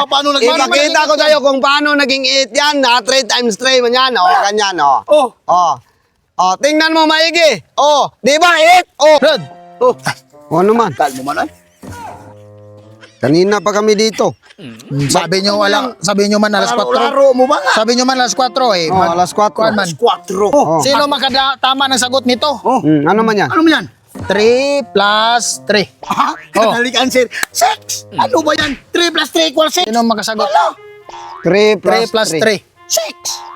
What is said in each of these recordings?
pa paano nag- ipakita ko sa'yo kung paano naging 8 yan. Na 3 times 3 man yan. O, ganyan, o. Oh. O. O, tingnan mo maigi. O, di ba 8? O. Brad. O, o naman. Kalmo man ay. Kanina pa kami dito. Sabi nyo wala, sabi nyo man alas 4. Laro mo ba? Sabi nyo man alas 4 eh. O, Mag- alas 4. Kuwan man. Alas 4. Oh. Sino makatama ng sagot nito? Oh. Hmm, ano man yan? Ano mo yan? 3 plus 3. Ha? Kadali ka answer. 6! Ano ba yan? 3 plus 3 equals 6. Sino makasagot? Wala. 3 plus 3 plus 3. 3. 6.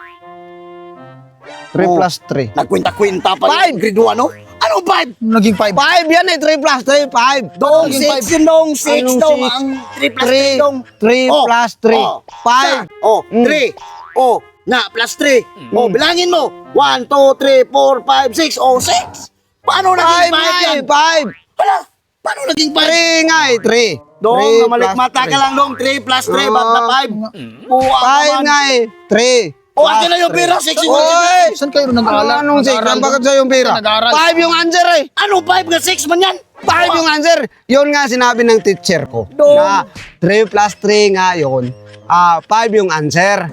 3 Oh. plus 3. Nagkwenta-kwenta pa Five. yung grade 1, no? Ano 5? Naging 5. 5 yan eh, 3 plus 3, 5. Dong, Naging 6 yun dong, 6 Anong dong. six? Ang 3 plus 3 dong. 3 Oh, plus 3. oh, 5. Oh, Mm. 3. Oh, na, plus 3. Oh, bilangin mo. 1, 2, 3, 4, 5, 6. Oh, 6. Paano 5 naging 5 nga yan? eh, 5. Wala. Paano naging 5? 3 nga eh, 3. Dong, Three plus mata ka three. lang dong. 3 plus 3, Oh. ba't na 5? Buwa 5 nga eh, 3. Oh, akin na yung pera, 6 equals Oy! Saan kayo Ano nag-aaral? anong 6? Nag-aaral Ang bakit sa'yo yung pera? Nag-aaral. 5 yung answer eh. Ano 5 nga 6 man yan? 5 yung answer. Yun nga sinabi ng teacher ko. Dong. Na 3 plus 3 nga yun. Ah, 5 yung answer.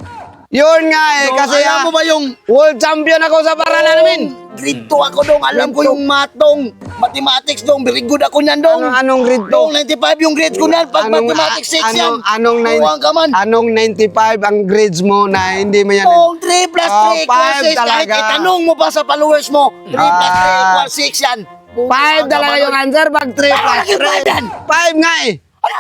Yun nga eh, Dong, kasi alam ah, mo ba yung world champion ako sa paralan namin. Grade 2 ako dong. Alam ko Grade yung math dong. Mathematics dong. Very good ako niyan dong. Ano, anong grade Dong, 2? 95 yung grades ko niyan. Pag mathematics 6 yan. anong, anong, ka man. anong 95 ang grades mo na hindi mo yan? Dong, 3 plus 3 Oh, equals five 6. Kahit talaga. itanong mo pa sa followers mo, 3 plus 3 Ah. equals 6 yan. 5 talaga yung answer pag 3 Paano plus naging 5 yan? 5 nga eh. Ala,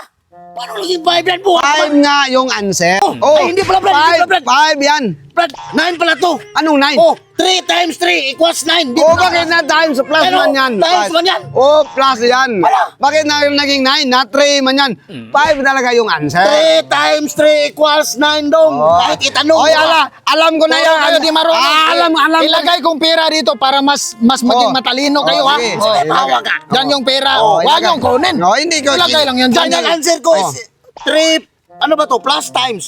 paano naging 5 yan? Buwang ka 5 man. nga yung answer. Oh, ay, hindi pala, Brad, hindi pala, Brad. 5 yan. Brad, 9 pala to. Anong 9? Oh, 3 times 3 equals 9. Di Oh, ba? bakit na times plus Ano? man yan? Times Five. man yan. Oh, plus yan. Wala. Bakit na naging 9? Na 3 man yan. 5 talaga yung answer. 3 times 3 equals 9 dong. Oh. Kahit itanong Oy, pa. ala, alam ko na yan. kayo di marunong. Alam, alam. Ilagay kong pera dito para mas mas maging Oh. matalino Oh, kayo ha. sige, Oh. sige, ka. Yan yung pera. Oh, Huwag ilagay. yung kunin. No, hindi ko. Ilagay lang yan dyan. Dahil ang answer ko is 3, ano ba to? Plus times.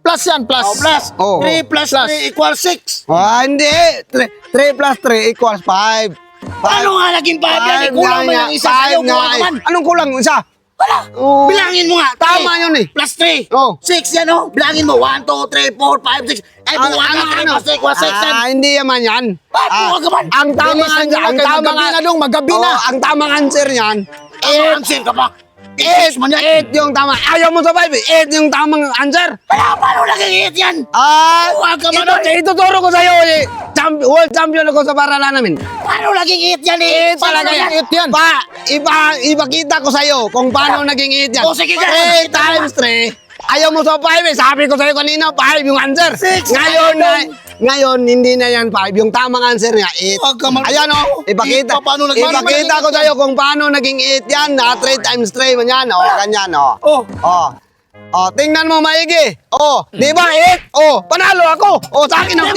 Plus yan, plus. Oh, plus. Oh. 3 plus Plus. 3 equals 6. Ah, hindi. 3 plus 3 equals 5. Paano nga naging 5 yan? Eh, Kulang mo yung isa sa'yo. Buwan ka man. Anong kulang isa? Wala. Oh. Bilangin mo nga. Tama Three yun eh. Plus 3. Oh. 6 yan oh. Bilangin mo. 1, 2, 3, 4, 5, 6. Ay, Ano, ka. 3 plus 3 equals 6 yan. Ah, hindi naman yan. Bakit Ah, ka man? Ang tamang Bilisan answer, nyo ang kayo. tamang Magabi na dong, magabi na. Oh, ang tamang answer niyan. Ano answer ka pa? 8 man yan. 8 yung tama. Ayaw mo sa 5, 8 yung tamang answer. Kaya paano naging 8 yan? Ah, ka ito, ituturo ko sa'yo eh. Champ, world champion ako sa paralan namin. Paano naging 8 yan eh? Talaga yan. Eight yan. Pa, ipa, ipakita ko sa'yo kung paano naging 8 yan. Oh, sige, sige. 8 times 3. Ayaw mo sa 5 eh. Sabi ko sa'yo kanina, 5 yung answer. Six. Ngayon, na, ngayon, hindi na yan 5. Yung tamang answer nga, 8. Huwag ka man- Ayan o, ipakita. Eight pa, paano ipakita ko sa'yo kung paano naging 8 yan. Na 3 times 3 man yan. O, ganyan o. Oh. Oh. Oh, tingnan mo maigi. Oh, di ba 8? Oh, panalo ako. Oh, sa akin ang